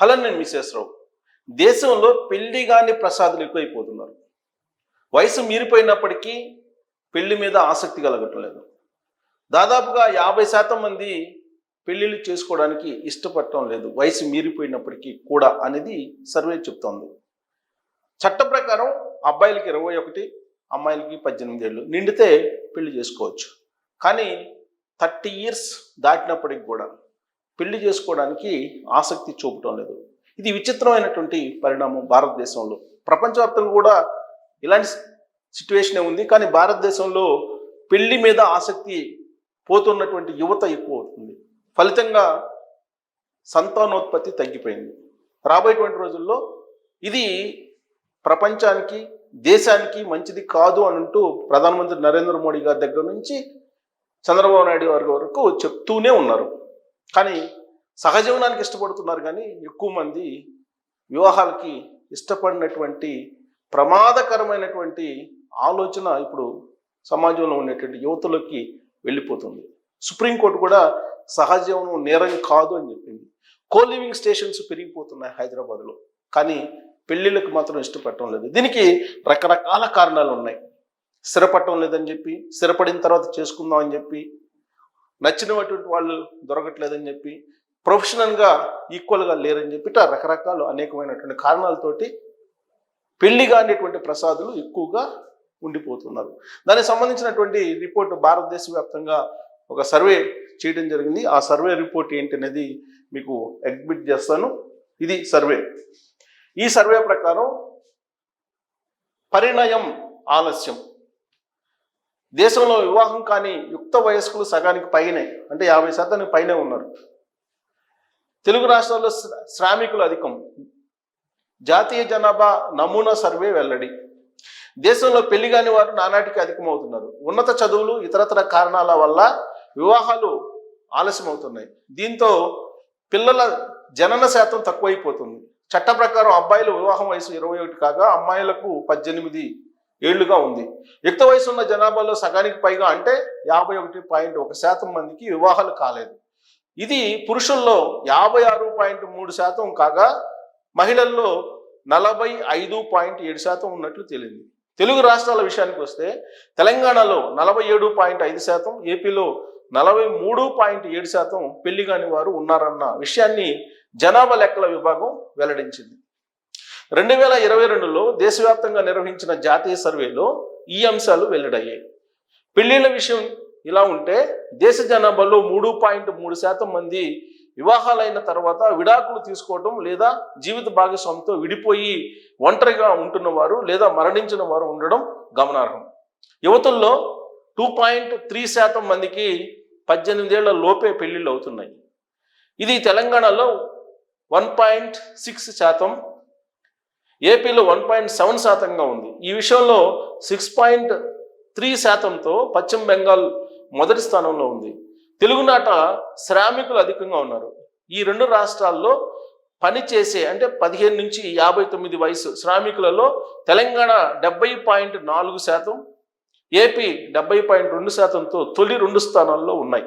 Hello నేను Mrs రావు. దేశంలో పెళ్ళి కాని ప్రసాదులు ఎక్కువైపోతున్నారు. వయసు మీరిపోయినప్పటికీ పెళ్ళి మీద ఆసక్తి కలగటం లేదు దాదాపుగా యాభై శాతం మంది పెళ్ళిళ్ళు చేసుకోవడానికి ఇష్టపడటం లేదు. వయసు మీరిపోయినప్పటికీ కూడా అనేది సర్వే చెప్తోంది. చట్ట ప్రకారం అబ్బాయిలకి ఇరవై ఒకటి అమ్మాయిలకి పద్దెనిమిది ఏళ్ళు నిండితే పెళ్ళి చేసుకోవచ్చు. కానీ థర్టీ ఇయర్స్ దాటినప్పటికి కూడా పెళ్ళి చేసుకోవడానికి ఆసక్తి చూపటం లేదు. ఇది విచిత్రమైనటువంటి పరిణామం భారతదేశంలో. ప్రపంచవ్యాప్తంగా కూడా ఇలాంటి సిచ్యువేషనే ఉంది. కానీ భారతదేశంలో పెళ్ళి మీద ఆసక్తి పోతున్నటువంటి యువత ఎక్కువ అవుతుంది. ఫలితంగా సంతానోత్పత్తి తగ్గిపోయింది. రాబోయేటువంటి రోజుల్లో ఇది ప్రపంచానికి దేశానికి మంచిది కాదు అని అంటూ ప్రధానమంత్రి నరేంద్ర మోడీ గారి దగ్గర నుంచి చంద్రబాబు నాయుడు గారి వరకు చెప్తూనే ఉన్నారు. కానీ సహజీవనానికి ఇష్టపడుతున్నారు కానీ ఎక్కువ మంది వివాహాలకి ఇష్టపడినటువంటి ప్రమాదకరమైనటువంటి ఆలోచన ఇప్పుడు సమాజంలో ఉండేటువంటి యువతులకి వెళ్ళిపోతుంది. సుప్రీంకోర్టు కూడా సహజీవనం నేరం కాదు అని చెప్పింది. కో లివింగ్ స్టేషన్స్ పెరిగిపోతున్నాయి హైదరాబాద్లో. కానీ పెళ్ళిళ్ళకి మాత్రం ఇష్టపడటం లేదు. దీనికి రకరకాల కారణాలు ఉన్నాయి. స్థిరపడటం లేదని చెప్పి స్థిరపడిన తర్వాత చేసుకుందాం అని చెప్పి నచ్చినటువంటి వాళ్ళు దొరకట్లేదని చెప్పి ప్రొఫెషనల్గా ఈక్వల్గా లేరని చెప్పి ఇట్లా రకరకాల అనేకమైనటువంటి కారణాలతోటి పెళ్ళి కానిటువంటి ప్రసాదులు ఎక్కువగా ఉండిపోతున్నారు. దానికి సంబంధించినటువంటి రిపోర్ట్ భారతదేశ వ్యాప్తంగా ఒక సర్వే చేయడం జరిగింది. ఆ సర్వే రిపోర్ట్ ఏంటి అనేది మీకు ఎగ్జిబిట్ చేస్తాను. ఇది సర్వే. ఈ సర్వే ప్రకారం పరిణయం ఆలస్యం. దేశంలో వివాహం కాని యుక్త వయస్కులు సగానికి పైనే అంటే యాభై శాతానికి పైనే ఉన్నారు. తెలుగు రాష్ట్రాల్లో శ్రామికులు అధికం. జాతీయ జనాభా నమూనా సర్వే వెల్లడి. దేశంలో పెళ్ళి కాని వారు నానాటికి అధికమవుతున్నారు. ఉన్నత చదువులు ఇతరతర కారణాల వల్ల వివాహాలు ఆలస్యం అవుతున్నాయి దీంతో పిల్లల జనన శాతం తక్కువైపోతుంది. చట్ట ప్రకారం అబ్బాయిల వివాహం వయసు ఇరవై ఒకటి కాగా అమ్మాయిలకు పద్దెనిమిది ఏళ్ళుగా ఉంది. యుక్త వయసు ఉన్న జనాభాలో సగానికి పైగా అంటే యాభై ఒకటి పాయింట్ ఒక శాతం మందికి వివాహాలు కాలేదు. ఇది పురుషుల్లో యాభై ఆరు పాయింట్ మూడు శాతం కాగా మహిళల్లో నలభై ఐదు పాయింట్ ఏడు శాతం ఉన్నట్లు తేలింది. తెలుగు రాష్ట్రాల విషయానికి వస్తే తెలంగాణలో నలభై ఏడు పాయింట్ ఐదు శాతం ఏపీలో నలభై మూడు పాయింట్ ఏడు శాతం పెళ్ళి కాని వారు ఉన్నారన్న విషయాన్ని జనాభా లెక్కల విభాగం వెల్లడించింది. రెండు వేల ఇరవై రెండులో దేశవ్యాప్తంగా నిర్వహించిన జాతీయ సర్వేలో ఈ అంశాలు వెల్లడయ్యాయి. పెళ్ళిళ్ళ విషయం ఇలా ఉంటే దేశ జనాభాలో మూడు పాయింట్ మూడు శాతం మంది వివాహాలైన తర్వాత విడాకులు తీసుకోవడం లేదా జీవిత భాగస్వామితో విడిపోయి ఒంటరిగా ఉంటున్న వారు లేదా మరణించిన వారు ఉండడం గమనార్హం. యువతుల్లో టూ పాయింట్ త్రీ శాతం మందికి పద్దెనిమిదేళ్ళ లోపే పెళ్ళిళ్ళు అవుతున్నాయి. ఇది తెలంగాణలో వన్ పాయింట్ సిక్స్ శాతం ఏపీలో వన్ పాయింట్ సెవెన్ శాతంగా ఉంది. ఈ విషయంలో సిక్స్ పాయింట్ త్రీ శాతంతో పశ్చిమ బెంగాల్ మొదటి స్థానంలో ఉంది. తెలుగునాట శ్రామికులు అధికంగా ఉన్నారు. ఈ రెండు రాష్ట్రాల్లో పని చేసే అంటే పదిహేను నుంచి యాభై తొమ్మిది వయసు శ్రామికులలో తెలంగాణ డెబ్బై పాయింట్ నాలుగు శాతం ఏపీ డెబ్బై పాయింట్ రెండు శాతంతో తొలి రెండు స్థానాల్లో ఉన్నాయి.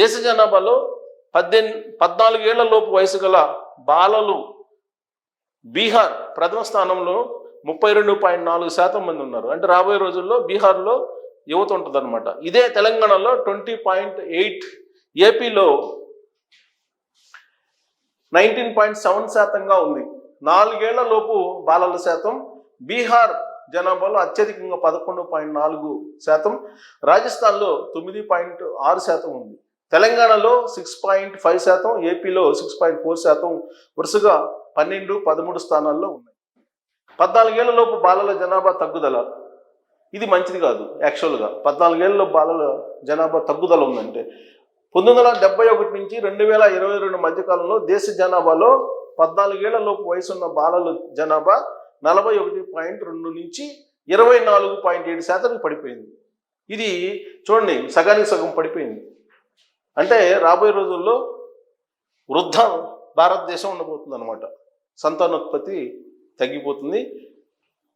దేశ జనాభాలో పద్దెన్ పద్నాలుగేళ్ళలోపు వయసు గల బాలలు బీహార్ ప్రథమ స్థానంలో ముప్పై రెండు పాయింట్ నాలుగు శాతం మంది ఉన్నారు. అంటే రాబోయే రోజుల్లో బీహార్లో యువత ఉంటుందన్నమాట. ఇదే తెలంగాణలో ట్వంటీ పాయింట్ ఎయిట్ ఏపీలో నైన్టీన్ పాయింట్ సెవెన్ శాతంగా ఉంది. నాలుగేళ్ళ లోపు బాలల శాతం బీహార్ జనాభాలో అత్యధికంగా పదకొండు పాయింట్ నాలుగు శాతం రాజస్థాన్లో తొమ్మిది పాయింట్ ఆరు శాతం ఉంది. తెలంగాణలో సిక్స్ పాయింట్ ఫైవ్ శాతం ఏపీలో సిక్స్ పాయింట్ ఫోర్ శాతం వరుసగా పన్నెండు పదమూడు స్థానాల్లో ఉన్నాయి. పద్నాలుగేళ్ళలోపు బాలల జనాభా తగ్గుదల. ఇది మంచిది కాదు యాక్చువల్గా. పద్నాలుగేళ్ళలో బాలల జనాభా తగ్గుదల ఉందంటే పంతొమ్మిది వందల డెబ్బై ఒకటి నుంచి రెండు వేల ఇరవై రెండు మధ్యకాలంలో దేశ జనాభాలో పద్నాలుగేళ్ళలోపు వయసున్న బాలల జనాభా నలభై ఒకటి పాయింట్ రెండు నుంచి ఇరవై నాలుగు పాయింట్ ఏడు శాతానికి పడిపోయింది. ఇది చూడండి సగానికి సగం పడిపోయింది. అంటే రాబోయే రోజుల్లో వృద్ధ భారతదేశం ఉండబోతుంది అనమాట సంతానోత్పత్తి తగ్గిపోతుంది.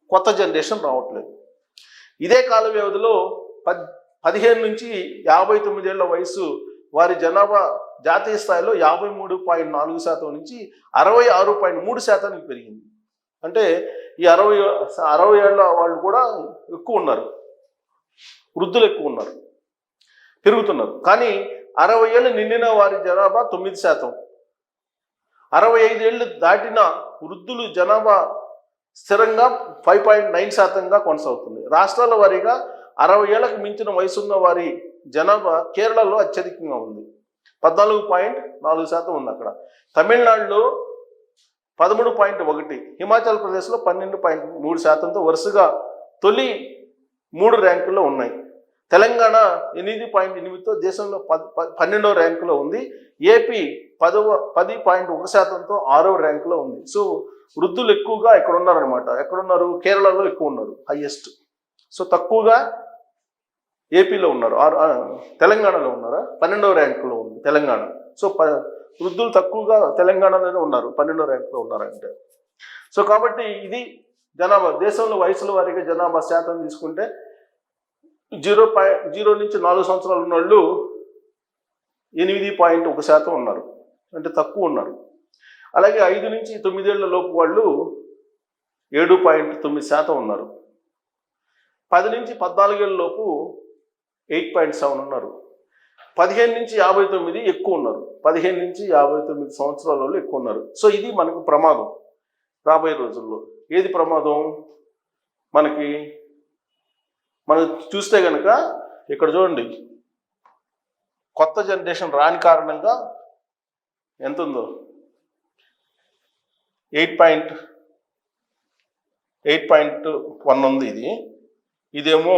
కొత్త జనరేషన్ రావట్లేదు. ఇదే కాల వ్యవధిలో పద్ పదిహేను నుంచి యాభై తొమ్మిదేళ్ళ వయసు వారి జనాభా జాతీయ స్థాయిలో యాభై మూడు పాయింట్ నాలుగు శాతం నుంచి అరవై ఆరు పాయింట్ మూడు శాతానికి పెరిగింది. అంటే ఈ అరవై అరవై ఏళ్ళ వాళ్ళు కూడా ఎక్కువ ఉన్నారు. వృద్ధులు ఎక్కువ ఉన్నారు. పెరుగుతున్నారు. కానీ అరవై ఏళ్ళు నిండిన వారి జనాభా తొమ్మిది శాతం. అరవై ఐదు ఏళ్ళు దాటిన వృద్ధులు జనాభా స్థిరంగా ఫైవ్ పాయింట్ నైన్ శాతంగా కొనసాగుతుంది. రాష్ట్రాల వారీగా అరవై ఏళ్ళకు మించిన వయసున్న వారి జనాభా కేరళలో అత్యధికంగా ఉంది. పద్నాలుగు పాయింట్ నాలుగు శాతం ఉంది అక్కడ. తమిళనాడులో పదమూడు పాయింట్ ఒకటి హిమాచల్ ప్రదేశ్లో పన్నెండు పాయింట్ మూడు శాతంతో వరుసగా తొలి మూడు ర్యాంకుల్లో ఉన్నాయి. తెలంగాణ ఎనిమిది పాయింట్ ఎనిమిదితో దేశంలో ప- పన్నెండవ ర్యాంకులో ఉంది. ఏపీ పదవ పది పాయింట్ ఒక శాతంతో ఆరవ ర్యాంకులో ఉంది. సో వృద్ధులు ఎక్కువగా ఇక్కడ ఉన్నారనమాట ఎక్కడున్నారు? కేరళలో ఎక్కువ ఉన్నారు హైయెస్ట్ సో తక్కువగా ఏపీలో ఉన్నారు. ఆరు తెలంగాణలో ఉన్నారా? పన్నెండవ ర్యాంకులో ఉంది తెలంగాణ. సో ప వృద్ధులు తక్కువగా తెలంగాణలోనే ఉన్నారు పన్నెండవ ర్యాంకులో ఉన్నారంటే. సో కాబట్టి ఇది జనాభా దేశంలో వయసుల వారీగా జనాభా శాతం తీసుకుంటే జీరో పాయింట్ జీరో నుంచి నాలుగు సంవత్సరాలు ఉన్న వాళ్ళు ఎనిమిది పాయింట్ ఒక శాతం ఉన్నారు. అంటే తక్కువ ఉన్నారు. అలాగే ఐదు నుంచి తొమ్మిదేళ్ళ లోపు వాళ్ళు ఏడు పాయింట్ తొమ్మిది శాతం ఉన్నారు. పది నుంచి పద్నాలుగేళ్ళ లోపు ఎయిట్ పాయింట్ సెవెన్ ఉన్నారు. పదిహేను నుంచి యాభై తొమ్మిది ఎక్కువ ఉన్నారు. పదిహేను నుంచి యాభై తొమ్మిది సంవత్సరాల వాళ్ళు ఎక్కువ ఉన్నారు. సో ఇది మనకు ప్రమాదం రాబోయే రోజుల్లో. ఏది ప్రమాదం? మనకి మనం చూస్తే కనుక ఇక్కడ చూడండి. కొత్త జనరేషన్ రాని కారణంగా ఎంత ఉందో eight point eight point one ఉంది ఇది. ఇదేమో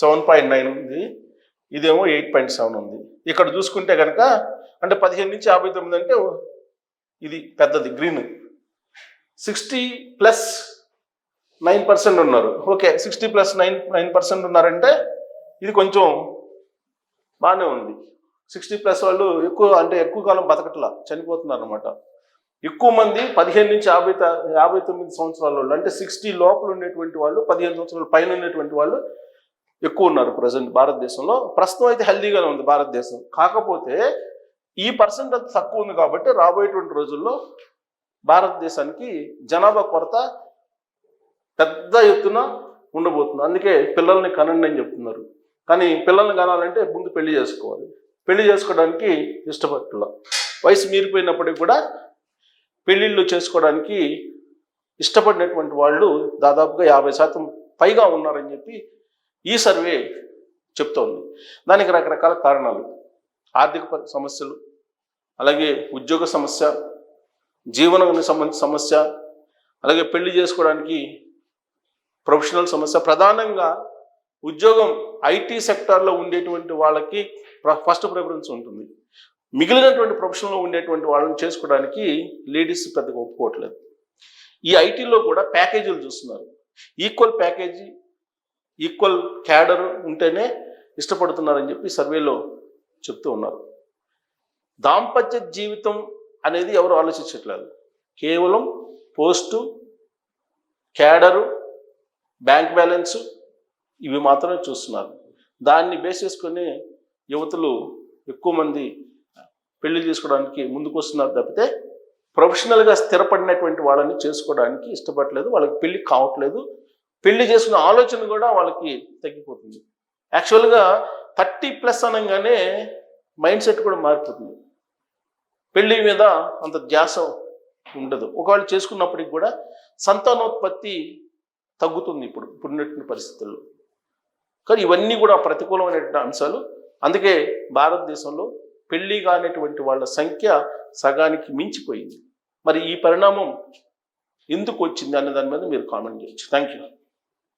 సెవెన్ పాయింట్ నైన్ ఉంది. ఇదేమో ఎయిట్ పాయింట్ సెవెన్ ఉంది. ఇక్కడ చూసుకుంటే కనుక అంటే పదిహేను నుంచి యాభై తొమ్మిది అంటే ఇది పెద్దది green. Sixty plus nine percent ఉన్నారు. Okay sixty plus nine nine percent ఉన్నారంటే ఇది కొంచెం బాగానే ఉంది. సిక్స్టీ ప్లస్ వాళ్ళు ఎక్కువ అంటే ఎక్కువ కాలం బతకట్లా చనిపోతున్నారు అనమాట ఎక్కువ మంది పదిహేను నుంచి యాభై యాభై తొమ్మిది సంవత్సరాల వాళ్ళు అంటే సిక్స్టీ లోపల ఉండేటువంటి వాళ్ళు పదిహేను సంవత్సరాల పైన ఉండేటువంటి వాళ్ళు ఎక్కువ ఉన్నారు ప్రజెంట్ భారతదేశంలో. ప్రస్తుతం అయితే హెల్దీగానే ఉంది భారతదేశం. కాకపోతే ఈ పర్సెంట్ అంత తక్కువ ఉంది కాబట్టి రాబోయేటువంటి రోజుల్లో భారతదేశానికి జనాభా కొరత పెద్ద ఎత్తున ఉండబోతుంది. అందుకే పిల్లల్ని కనండి అని చెప్తున్నారు. కానీ పిల్లల్ని కనాలంటే ముందు పెళ్ళి చేసుకోవాలి. పెళ్ళి చేసుకోవడానికి ఇష్టపడట్ల. వయసు మీరిపోయినప్పటికీ కూడా పెళ్ళిళ్ళు చేసుకోవడానికి ఇష్టపడినటువంటి వాళ్ళు దాదాపుగా యాభై శాతం పైగా ఉన్నారని చెప్పి ఈ సర్వే చెప్తోంది. దానికి రకరకాల కారణాలు. ఆర్థిక సమస్యలు అలాగే ఉద్యోగ సమస్య జీవనకు సంబంధించిన సమస్య అలాగే పెళ్ళి చేసుకోవడానికి ప్రొఫెషనల్ సమస్య. ప్రధానంగా ఉద్యోగం ఐటీ సెక్టార్లో ఉండేటువంటి వాళ్ళకి ప్ర- ఫస్ట్ ప్రిఫరెన్స్ ఉంటుంది. మిగిలినటువంటి ప్రొఫెషన్లో ఉండేటువంటి వాళ్ళని చేసుకోవడానికి లేడీస్ పెద్దగా ఒప్పుకోవట్లేదు. ఈ ఐటీలో కూడా ప్యాకేజీలు చూస్తున్నారు. ఈక్వల్ ప్యాకేజీ ఈక్వల్ క్యాడర్ ఉంటేనే ఇష్టపడుతున్నారని చెప్పి సర్వేలో చెప్తూ ఉన్నారు. దాంపత్య జీవితం అనేది ఎవరు ఆలోచించట్లేదు. కేవలం పోస్టు క్యాడరు బ్యాంక్ బ్యాలెన్స్ ఇవి మాత్రమే చూస్తున్నారు. దాన్ని బేస్ చేసుకొని యువతులు ఎక్కువ మంది పెళ్ళి చేసుకోవడానికి ముందుకు వస్తున్నారు తప్పితే ప్రొఫెషనల్గా స్థిరపడినటువంటి వాళ్ళని చేసుకోవడానికి ఇష్టపడలేదు వాళ్ళకి పెళ్ళి కావట్లేదు. పెళ్ళి చేసుకునే ఆలోచన కూడా వాళ్ళకి తగ్గిపోతుంది. యాక్చువల్గా థర్టీ ప్లస్ అనగానే మైండ్ సెట్ కూడా మారిపోతుంది. పెళ్ళి మీద అంత ధ్యాస ఉండదు. ఒకవేళ చేసుకున్నప్పటికి కూడా సంతానోత్పత్తి తగ్గుతుంది ఇప్పుడు ఇప్పుడున్నటువంటి పరిస్థితుల్లో. కానీ ఇవన్నీ కూడా ప్రతికూలమైనటువంటి అంశాలు. అందుకే భారతదేశంలో పెళ్ళి కానిటువంటి వాళ్ళ సంఖ్య సగానికి మించిపోయింది. మరి ఈ పరిణామం ఎందుకు వచ్చింది అనే దాని మీద మీరు కామెంట్ చేయొచ్చు. Thank you